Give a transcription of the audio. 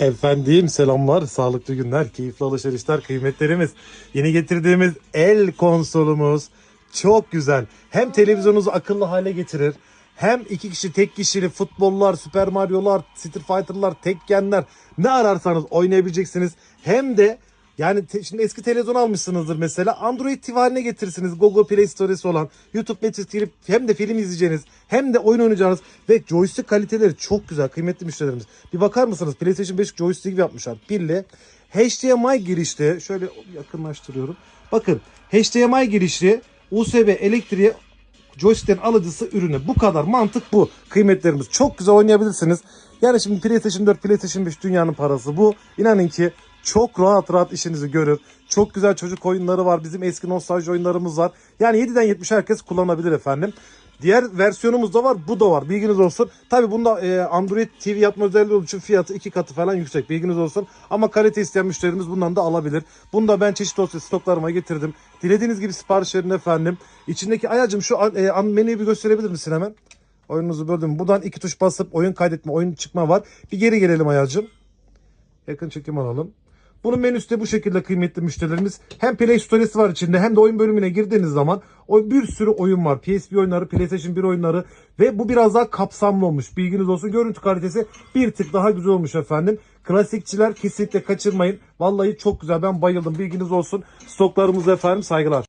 Efendim selamlar, sağlıklı günler, keyifli alışverişler, kıymetlerimiz. Yeni getirdiğimiz el konsolumuz çok güzel. Hem televizyonunuzu akıllı hale getirir, hem iki kişi tek kişili futbollar, Super Mario'lar, Street Fighter'lar, Tekken'ler ne ararsanız oynayabileceksiniz. Hem de yani te- şimdi eski televizyon almışsınızdır mesela. Android TV haline getirirsiniz. Google Play Store'si olan. YouTube Netflix girip hem de film izleyeceğiniz hem de oyun oynayacağınız ve joystick kaliteleri çok güzel kıymetli müşterilerimiz. Bir bakar mısınız? PlayStation 5 joystick gibi yapmışlar. Pilli. HDMI girişli. Şöyle yakınlaştırıyorum. Bakın HDMI girişli USB elektriğe joystick'in alıcısı ürünü. Bu kadar mantık bu. Kıymetlerimiz çok güzel oynayabilirsiniz. Yani şimdi PlayStation 4, PlayStation 5 dünyanın parası bu. İnanın ki çok rahat rahat işinizi görür. Çok güzel çocuk oyunları var. Bizim eski nostalji oyunlarımız var. Yani 7'den 70 herkes kullanabilir efendim. Diğer versiyonumuz da var. Bu da var. Bilginiz olsun. Tabi bunda e, Android TV yapma özelliği olduğu için fiyatı iki katı falan yüksek. Bilginiz olsun. Ama kalite isteyen müşterimiz bundan da alabilir. Bunu da ben çeşitli olsa stoklarıma getirdim. Dilediğiniz gibi sipariş verin efendim. İçindeki ayacım şu e, menüyü bir gösterebilir misin hemen? Oyununuzu böldüm. Buradan iki tuş basıp oyun kaydetme, oyun çıkma var. Bir geri gelelim ayacım. Yakın çekim alalım. Bunun menüsü de bu şekilde kıymetli müşterilerimiz. Hem Play Store'si var içinde hem de oyun bölümüne girdiğiniz zaman o bir sürü oyun var. PSP oyunları, PlayStation 1 oyunları ve bu biraz daha kapsamlı olmuş. Bilginiz olsun. Görüntü kalitesi bir tık daha güzel olmuş efendim. Klasikçiler kesinlikle kaçırmayın. Vallahi çok güzel. Ben bayıldım. Bilginiz olsun. Stoklarımız efendim saygılar.